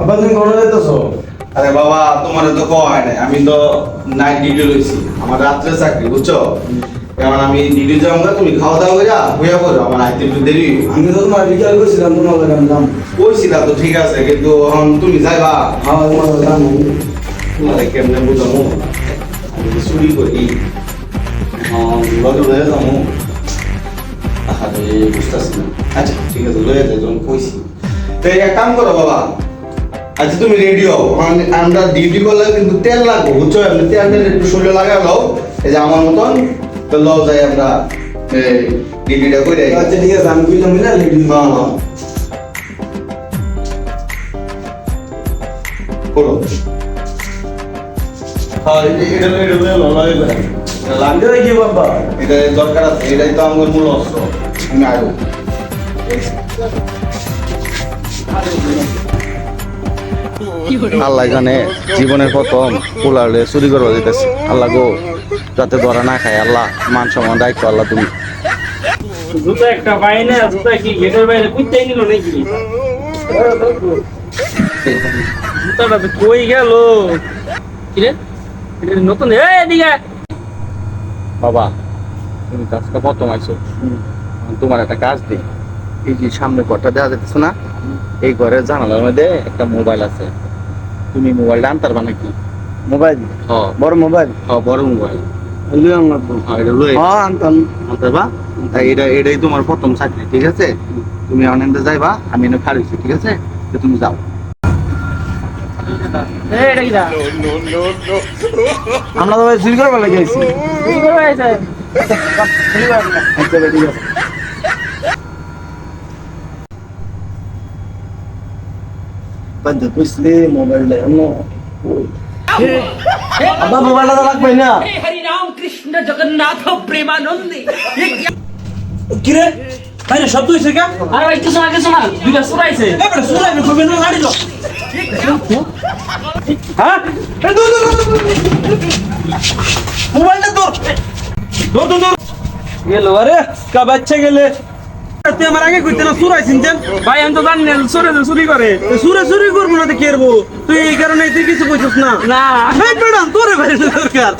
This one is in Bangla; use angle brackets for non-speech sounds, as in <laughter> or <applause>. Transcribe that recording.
আবার তুমি কোন যেতেছো আরে বাবা তোমার তো কয় নাই আমি তো নাইট ডিউটি লইছি আমার রাত্রে চাকরি বুঝছ? এখন আমি ডিউটি যাব না তুমি খাওয়া দাওয়া করে হইয়া করো আমার আইতে একটু দেরি। আমি তো তোমার বিকাল করছিলাম তোমার লাগে আমি দাম কইছিলা তো ঠিক আছে কিন্তু এখন তুমি যাইবা? খাওয়া তোমার লাগে দাম তোমার কেমনে বুঝামো? আমি চুরি করি। হ্যাঁ, লগে লয়ে যাব আরে বুঝতেছি না। আচ্ছা ঠিক আছে লয়ে যাই যখন কইছি। তো এক কাম করো বাবা আচ্ছা তুমি রেডি হও। আম- আমরা ডিউটি করলে কিন্তু তেল লাগবে বুঝছ? আপনি তেল একটু শরীরে লাগা লও এই যে আমার মতন তো লও যাই আমরা এই ডিউটিটা করে। আচ্ছা ঠিক আছে আমি কইলাম না লেডি হ্যাঁ হ্যাঁ করো। হ্যাঁ এটা- এটা লাগবে কি বাবা? এটা দরকার আছে এটাই তো আমার মূল অস্ত্র। আমি <laughs> আল্লাহ এখানে জীবনের প্রথম কুলারে চুরি করবা দিতেছে আল্লাহ গো যাতে ধরা না খায় আল্লাহ মান সম্মান দায়িত্ব আল্লাহ তুমি। জুতো একটা কি গেটের বাইরে কুইতেই নিল নাকি? জুতাটা তো কই গেল? কিরে নতুন? এ এদিকে বাবা তুমি কাজটা প্রথম আইছো। তোমার একটা কাজ দিই। এই যে সামনে ঘরটা দেওয়া যেতেছে না এই ঘরের জানালার মধ্যে একটা মোবাইল আছে। তুমি মোবাইলটা আনতে পারবা নাকি? মোবাইল? হ্যাঁ বড় মোবাইল? হ্যাঁ বড় মোবাইল। হ্যাঁ এটা হ্যাঁ আনতাম। আনতে বা এটা এটাই তোমার প্রথম চাকরি ঠিক আছে? তুমি অনেকটা যাইবা আমি এনে খাড়িছি ঠিক আছে? তো তুমি যাও। আমরা তো চুরি করবার লাগে আচ্ছা ঠিক আছে। কইতে কইছলে মোবাইল লাগনো আব্বা মোবাইলটা লাগবে না। হরি রাম কৃষ্ণ জগন্নাথ প্রেমানন্দে। কি রে? ভাই শব্দ হইছে কা? আরে ভাই কিছু না কিছু না দুইটা সুরাইছে এ মোবাইলটা দূর। দূর আরে কা গেলে। তুই আমার আগে কইতে না সুরাই সিনছেন ভাই আমি তো জানি না সুরে চুরি করে। সুরে চুরি করব না তো কেরবো তুই এই কারণে তুই কিছু কইছিস না? না। তোরে ভাই দরকার।